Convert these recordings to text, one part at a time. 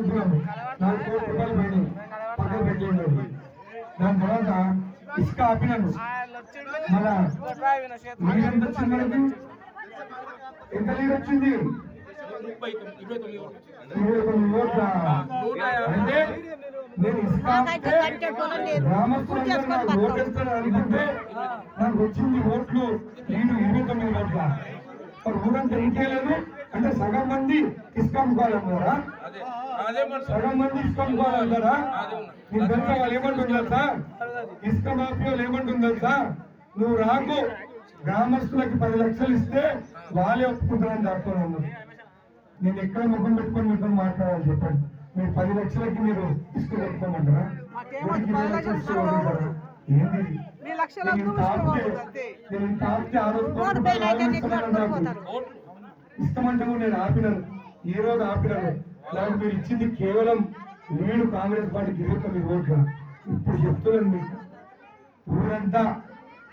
ఉంటున్నాము నాలుగు కోట్ల రూపాయలు పోయినాయి. పక్కన పెట్టేయండి. దాని తర్వాత ఇసుక ఆపినాను. మళ్ళా ఎంత వచ్చింది ఎంత లీడ్ వచ్చింది? అంటే నేను ఇసుక గ్రామస్తులందరూ అనుకుంటే నాకు వచ్చింది ఓట్లు. నేను ఇరవై తొమ్మిది ఓట్ల. మరి ఊరంతా ఇంకేలేదు అంటే సగం మంది ఇసుక అమ్ముకోవాలన్నారా సగం మంది ఇసుక అమ్ముకోవాలన్నారా నీకు తెలుసా వాళ్ళు ఏమంటుంది తెలుసా? ఇసుక మాఫియాలు తెలుసా? నువ్వు రాకు గ్రామస్తులకి పది లక్షలు ఇస్తే వాళ్ళే ఒప్పుకుంటారని చెప్తున్నాను నేను ఎక్కడ ముఖం పెట్టుకొని మీతో మాట్లాడాలి చెప్పండి. మీరు పది లక్షలకి మీరు ఇసుక పెట్టుకోమంటారా? మీ లక్షల నేను ఆ రోజు ఆపినాను. ఈ రోజు ఆపినాను? నాకు మీరు ఇచ్చింది కేవలం వీడు కాంగ్రెస్ పార్టీకి ఇరవై తొమ్మిది ఓట్ల? ఇప్పుడు చెప్తున్నాను మీకు. ఊరంతా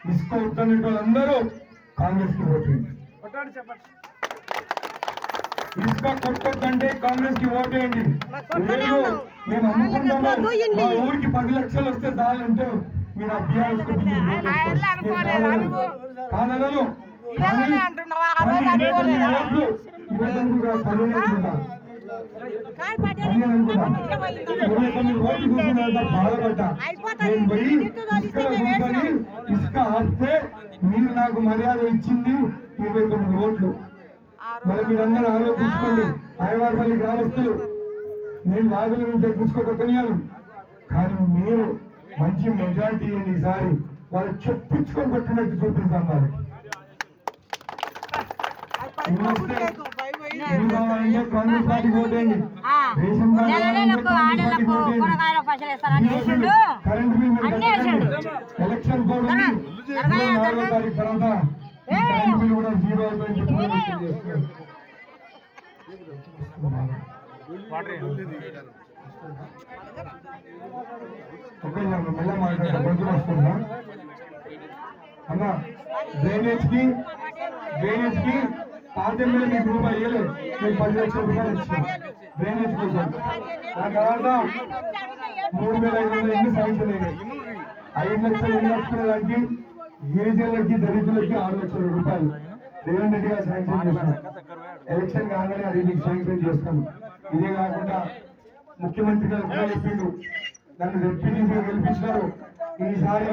ఇసుక వద్దనే వాళ్ళందరూ కాంగ్రెస్కి ఓటేయండి ఇసుక కొట్టొద్దంటే కాంగ్రెస్కి ఓటేయండి లేదు మేము అమ్ముకుంటాము. మా ఊరికి పది లక్షలు వస్తే చాలంటే మీరు ఆ బీఆర్ఎస్ కాదనను? ఓట్లు ఇరవై కూడా పదిహేను ఇరవై తొమ్మిది ఓట్లు చూసినంత బాధపడ్డా. నేను పోయి ఇసుకలో కూర్చొని ఇసుక ఆపితే మీరు నాకు మర్యాద ఇచ్చింది ఇరవై తొమ్మిది ఓట్లు. మరి మీరందరూ ఆలోచించుకోండి. ఆయవారపల్లి గ్రామస్తులు. నేను వాదుల నుంచి ఎక్కించుకోకపోయాను కానీ మీరు మంచి మెజారిటీ ఈసారి వాళ్ళు చెప్పించుకొని కొట్టినట్టు చూపిస్తాం వాళ్ళకి నెలలకు ఆడలకు కూరగాయల పైసలు ఇస్తారని వేసిండు? కరెంట్ వేసిండు. అన్న డ్రైనేజ్కి డ్రైనేజ్కి పాత మీకు రూపాయి ఇవ్వలేదు మీకు పది లక్షల రూపాయలు ఇచ్చిన. డ్రైనేజ్ కోసం. ఆ తర్వాత మూడు వేల ఐదు వందల ఎన్ని శాంక్షన్ అయినాయి ఐదు లక్షల ఎన్ని లక్షల దానికి గిరిజనులకి దళితులకి ఆరు లక్షల రూపాయలు. రేవంత్ రెడ్డి గారు శాంక్షన్ చేస్తున్నారు ఎలక్షన్ కాగానే అది మీకు శాంక్షన్ చేస్తాను ఇదే కాకుండా ముఖ్యమంత్రి గారు కూడా చెప్పిండు. నన్ను ఎంపీటీసీగా గెలిపించినారు. ఈసారి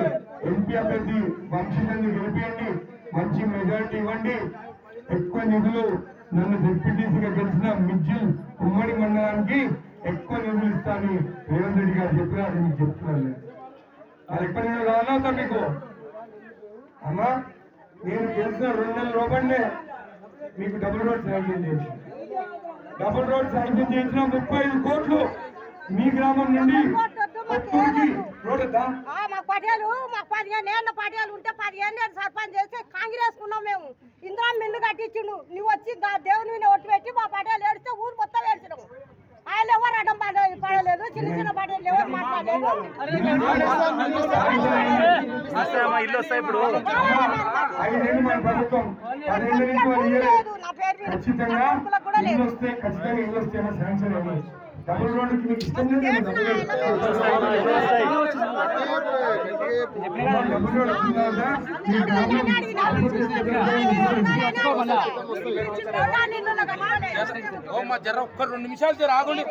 ఎంపీ అభ్యర్థి వంశీని గెలిపియండి. మంచి మెజారిటీ ఇవ్వండి. ఎక్కువ నిధులు నన్ను డిప్యూటీసీగా గెలిచిన మిడ్జిల్ ఉమ్మడి మండలానికి ఎక్కువ నిధులు ఇస్తానని రేవంత్ రెడ్డి గారు చెప్పినారు మీకు చెప్తున్నాను అది ఎక్కువ నిధులు కావాలా మీకు. అమ్మా నేను గెలిచిన రెండు నెలల లోపలనే మీకు డబుల్ రోడ్ శాంక్షన్ చేసి డబుల్ రోడ్ శాంక్షన్ చేసిన ముప్పై ఐదు కోట్లు మీ గ్రామం నుండి కొత్తూరుకి రోడ్ వద్దా ఆ, మా పటేలు మాకు పదిహేను ఏళ్ళ పటేలు ఉంటే పదిహేను ఏళ్ళు సర్పంచ్ చేసి కాంగ్రెస్ ఉన్నాం మేము. ఇందిరా మిల్లు కట్టించిండు. నువ్వు వచ్చి దేవుని ఒట్టు పెట్టి మా పటేలు ఏడిస్తే ఊరు మొత్తం ఏడ్చినాము ఆయన ఎవరు అడ్డం పడ- పడలేదు. చిన్న చిన్న పటేలు ఎవరు మాట్లాడలేదు. నా పేరు ఖచ్చితంగా ఇల్లు వస్తే ఖచ్చితంగా ఇల్లు వస్తే శాంక్షన్ అయ్యి డబుల్ రోడ్డుకి మీకు ఇష్టం లేదు డబుల్ రోడ్. మీ జర ఒక్క రెండు నిమిషాలు జర ఆగండి